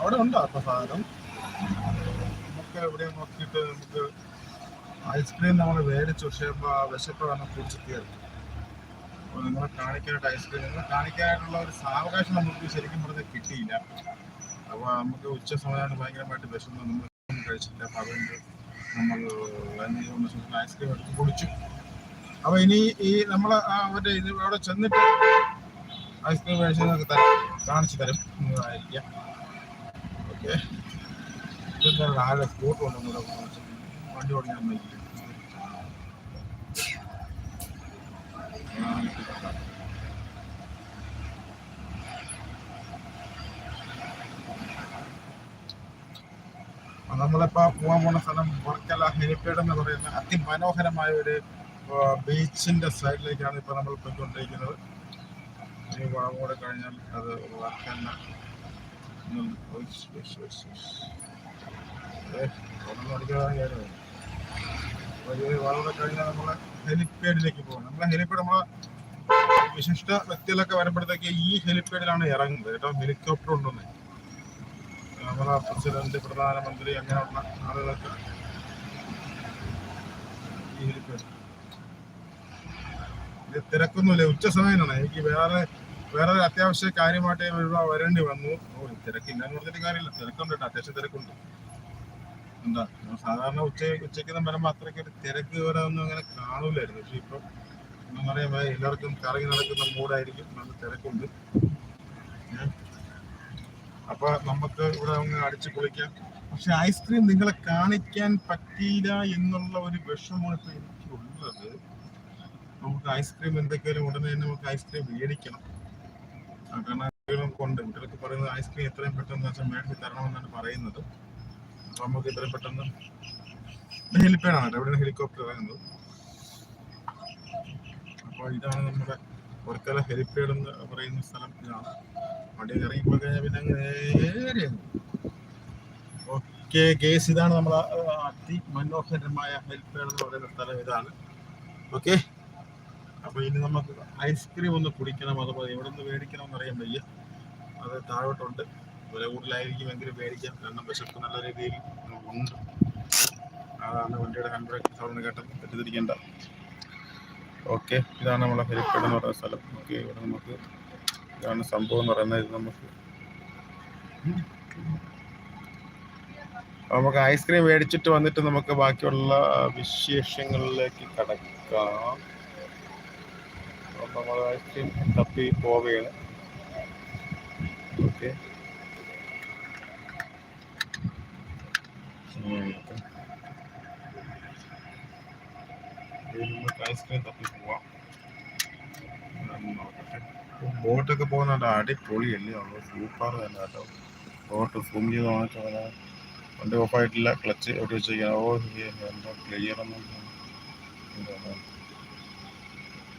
അവിടെ ഉണ്ടോ അപ്പൊ സാധനം. നമുക്ക് എവിടെ നോക്കിയിട്ട് നമുക്ക് ഐസ്ക്രീം നമ്മൾ മേടിച്ചു. പക്ഷേ ഇപ്പൊ ആ വിശപ്പ് കാരണം കുടിച്ച് തീർന്നു. അപ്പോൾ നിങ്ങളെ കാണിക്കാനായിട്ട് ഐസ്ക്രീം നിങ്ങളെ കാണിക്കാനായിട്ടുള്ള ഒരു സാവകാശം നമുക്ക് ശരിക്കും പറഞ്ഞാൽ കിട്ടിയില്ല. അപ്പോൾ നമുക്ക് ഉച്ച സമയമാണ് ഭയങ്കരമായിട്ട് വിശന്ന് നമ്മൾ കഴിച്ചിട്ടില്ല അപ്പോൾ അതുകൊണ്ട് നമ്മൾ ഐസ്ക്രീം എടുത്ത് കുടിച്ചു. അപ്പൊ ഇനി ഈ നമ്മളെ അവിടെ ഇത് അവിടെ ചെന്നിട്ട് ഐസ്ക്രീം മേടിച്ച് തരാം. കാണിച്ചു തരും. ആയിരിക്കാം ഓക്കെ ഇതെന്താണ് ആരെ സ്കൂട്ടർ കാണിച്ചു. വണ്ടി ഓടിക്കാൻ നോക്കി നമ്മളിപ്പോ പോകാൻ പോണ സ്ഥലം വർക്കല ഹെലിപ്പേഡ് എന്ന് പറയുന്ന അതിമനോഹരമായ ഒരു ബീച്ചിന്റെ സൈഡിലേക്കാണ് ഇപ്പൊ നമ്മൾ പോയിക്കൊണ്ടിരിക്കുന്നത് ഇനി വളം കൂടെ കഴിഞ്ഞാൽ അത് വർക്കല ഉം, ഉയ്സ്, ഉയ്സ്, ഉയ്സ്, ഉയ്സ്. ഏ, ഒന്നും അടിക്കാതെ കയറുമോ? അപ്പൊ ഈ വളം കൂടെ കഴിഞ്ഞാൽ നമ്മൾ ഹെലിപ്പേഡിലേക്ക് പോകും നമ്മളെ ഹെലിപ്പാഡ് നമ്മളെ വിശിഷ്ട വ്യക്തികളൊക്കെ വരുമ്പോഴത്തേക്ക് ഈ ഹെലിപ്പാഡിലാണ് ഇറങ്ങുന്നത് കേട്ടോ ഹെലികോപ്റ്റർ ഉണ്ടെന്ന് നമ്മളെ പ്രസിഡന്റ് പ്രധാനമന്ത്രി അങ്ങനെയുള്ള ആളുകളൊക്കെ ഈ ഹെലിപ്പാഡ് തിരക്കൊന്നുമില്ല ഉച്ച സമയമാണ് എനിക്ക് വേറെ വേറെ ഒരു അത്യാവശ്യ കാര്യമായിട്ട് ഇവിടെ വരേണ്ടി വന്നു. ഓ തിരക്കില്ല എന്ന് പറഞ്ഞിട്ട് കാര്യമില്ല. തിരക്കുണ്ട് കേട്ടോ അത്യാവശ്യം തിരക്കുണ്ട്. എന്താ സാധാരണ ഉച്ച ഉച്ചയ്ക്ക് വരുമ്പോൾ അത്രയ്ക്ക് ഒരു തിരക്ക് വരെ ഒന്നും അങ്ങനെ കാണൂലായിരുന്നു. പക്ഷെ ഇപ്പൊ എന്താ പറയാ എല്ലാവർക്കും കറങ്ങി നടക്കുന്ന മൂടായിരിക്കും നല്ല തിരക്കുണ്ട്? അപ്പൊ നമുക്ക് ഇവിടെ അങ്ങ് അടിച്ചു കുളിക്കാം പക്ഷെ ഐസ്ക്രീം നിങ്ങളെ കാണിക്കാൻ പറ്റിയില്ല എന്നുള്ള ഒരു വിഷമമാണ് ഇപ്പൊ എനിക്കുള്ളത്. നമുക്ക് ഐസ്ക്രീം എന്തൊക്കെയാലും ഉടനെ തന്നെ നമുക്ക് ഐസ്ക്രീം മേടിക്കണം. കാരണം കൊണ്ട് കുട്ടികൾക്ക് പറയുന്നത് ഐസ്ക്രീം എത്രയും പെട്ടെന്ന് വെച്ചാൽ മേടിച്ച് തരണമെന്നാണ് പറയുന്നത്. അപ്പൊ നമുക്ക് എത്രയും പെട്ടെന്ന് ഹെലിപ്പാഡാണ് എവിടെയാണ് ഹെലികോപ്റ്റർ ഇറങ്ങുന്നത്. അപ്പോൾ ഇതാണ് നമ്മുടെ വർക്കല ഹെലിപ്പാഡ് എന്ന് പറയുന്ന സ്ഥലം. ഇതാണ്. വണ്ടി ഇറങ്ങിപ്പോയി കഴിഞ്ഞാൽ പിന്നെ നേരെ ഓക്കെ കേസ് ഇതാണ് നമ്മളെ ആ, അതിമനോഹരമായ ഹെൽപ്പേഡ് എന്ന് പറയുന്ന സ്ഥലം ഇതാണ്. ഓക്കെ? അപ്പൊ ഇനി നമുക്ക് ഐസ്ക്രീം ഒന്ന് കുടിക്കണം അതുപോലെ എവിടെ നിന്ന് മേടിക്കണം എന്നറിയാൻ വയ്യ. അത് താഴോട്ടുണ്ട്. വില കൂടുതലായിരിക്കും എങ്കിലും മേടിക്കാം. കാരണം വിശപ്പ് നല്ല രീതിയിൽ ഉണ്ട്. അതാണ് വണ്ടിയുടെ ഹാൻഡ് ബ്രേക്ക് സൗണ്ട് കേട്ടത് തെറ്റിദ്ധരിക്കേണ്ട. ഓക്കെ ഇതാണ് നമ്മളെ ഹെലിപ്പാഡ് എന്ന് പറയുന്ന സ്ഥലം. ഓക്കെ ഇവിടെ നമുക്ക് ഇതാണ് സംഭവം എന്ന് പറയുന്നത്. ഇത് നമുക്ക് നമുക്ക് ഐസ്ക്രീം മേടിച്ചിട്ട് വന്നിട്ട് നമുക്ക് ബാക്കിയുള്ള വിശേഷങ്ങളിലേക്ക് കടക്കാം. അപ്പോൾ നമ്മൾ തപ്പി പോവുകയാണ്. ഓക്കെ നമുക്ക് ഐസ്ക്രീം തപ്പി ബോട്ടൊക്കെ പോകുന്നുണ്ട് അടിപൊളിയല്ലേ? ഉള്ളു സൂപ്പർ തന്നെ കേട്ടോ. ബോട്ട് സൂം ചെയ്ത് വാങ്ങിച്ചാൽ വണ്ടി ഓഫായിട്ടില്ല ക്ലച്ച് എവിടെ വെച്ചിരിക്കണം ക്ലിയർ ഒന്നും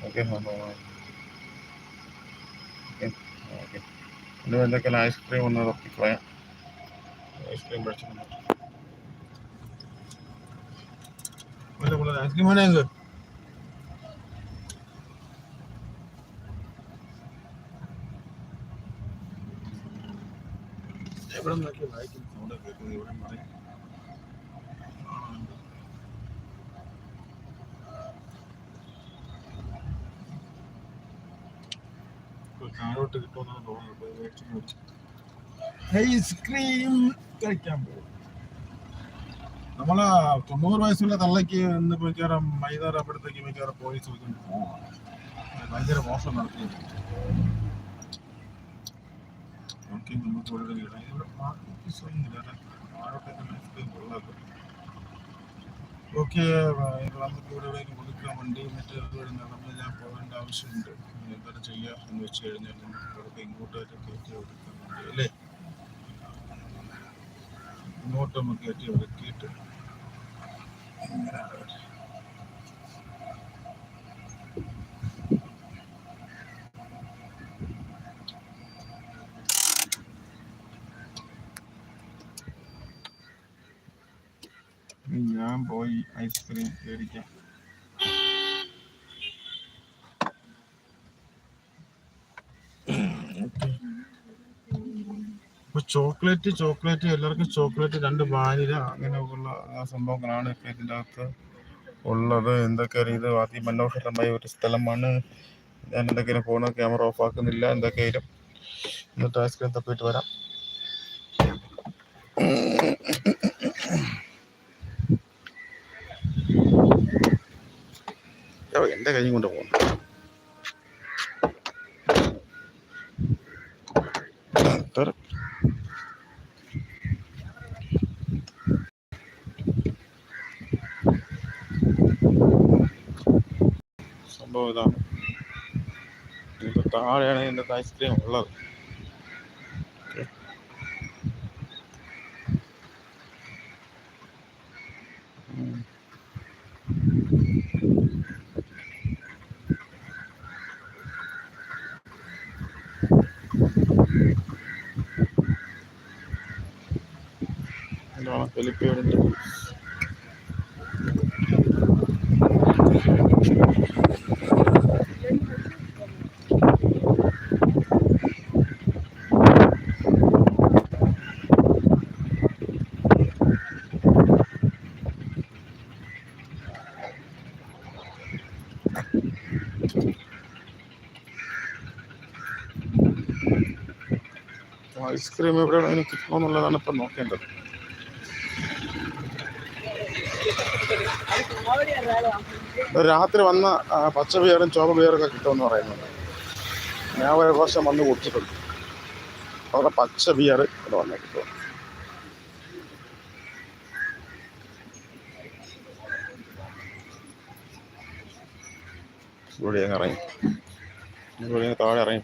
ഓക്കെ ഓക്കെ. ഇനി എന്തൊക്കെ ഐസ്ക്രീം ഒന്ന് തപ്പിക്കളയാം ഐസ്ക്രീം കഴിച്ചു ഐസ്ക്രീം വേണേ ഞങ്ങൾക്ക് എവിടെ നിന്നൊക്കെ വായിക്കുന്ന സൗണ്ട് കേൾക്കുന്നത് ഇവിടെ മറി താഴോട്ട് കിട്ടുമെന്നാണ് തോന്നുന്നത്. ഐസ്ക്രീം കഴിക്കാൻ പോകും. നമ്മളെ തൊണ്ണൂറ് വയസ്സുള്ള തള്ളയ്ക്ക് ഇന്ന് മിക്കവാറും വൈകുന്നേരം അപ്പോഴത്തേക്ക് മിക്കവാറും പോലീസ് ചോദിക്കൊണ്ട് പോവാണ് ഭയങ്കര മോശം നടത്തിയത് ഓക്കെ നമുക്ക് കൊള്ളാക്കും ഓക്കെ നമുക്ക് ഇവിടെ കൊടുക്കാൻ വണ്ടി മറ്റേ നടന്ന് ഞാൻ പോകേണ്ട ആവശ്യമുണ്ട്. ഇനി എന്താണ് ചെയ്യുക എന്ന് വെച്ച് കഴിഞ്ഞാൽ നമുക്ക് ഇവിടുത്തെ ഇങ്ങോട്ടേക്ക് കയറ്റി കൊടുക്കാൻ വേണ്ടി അല്ലേ? ഇങ്ങോട്ട് നമുക്ക് കയറ്റി ഒതുക്കിയിട്ട് ഞാൻ പോയി ഐസ്ക്രീം മേടിക്കാം. ചോക്ലേറ്റ് ചോക്ലേറ്റ് എല്ലാവർക്കും ചോക്ലേറ്റ് രണ്ട് വാനില അങ്ങനെയൊക്കെയുള്ള സംഭവങ്ങളാണ് ഇപ്പൊ ഇതിന്റെ അകത്ത് ഉള്ളത്. എന്തൊക്കെയാണ് ഇത്? അതിമനോഹരമായ ഒരു സ്ഥലമാണ്. ഞാൻ എന്തൊക്കെയാണ് ഫോണ് ക്യാമറ ഓഫ് ആക്കുന്നില്ല. എന്തൊക്കെയായാലും എന്നിട്ട് ഐസ്ക്രീം തപ്പിയിട്ട് വരാം. എന്റെ കൈ കൊണ്ട് പോകുന്നു സംഭവം ഇതാണ് ഇതിന്റെ താഴെയാണ് ഇതിന്റെ ഐസ്ക്രീം ഉള്ളത് ഓക്കേ. ഉം. ഇതാണ് ഐസ്ക്രീം എവിടെയാണ് അതിന് കിട്ടണമെന്നുള്ളതാണ് ഇപ്പം നോക്കേണ്ടത്. രാത്രി വന്ന പച്ച ബിയറും ചോപ്പ ബിയറൊക്കെ കിട്ടുമെന്ന് പറയുന്നുണ്ട്. ഞാൻ ഒരു പ്രാവശ്യം വന്ന് കുടിച്ചിട്ടുണ്ട്. അവിടെ പച്ച ബിയർ ഇവിടെ വന്ന് കിട്ടും ഇവിടെ ഇറങ്ങി. ഇവിടെ താഴെ ഇറങ്ങി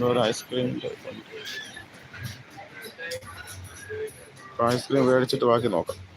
ഒരു ഐസ്ക്രീം ഐസ്ക്രീം മേടിച്ചിട്ട് ബാക്കി നോക്കാം.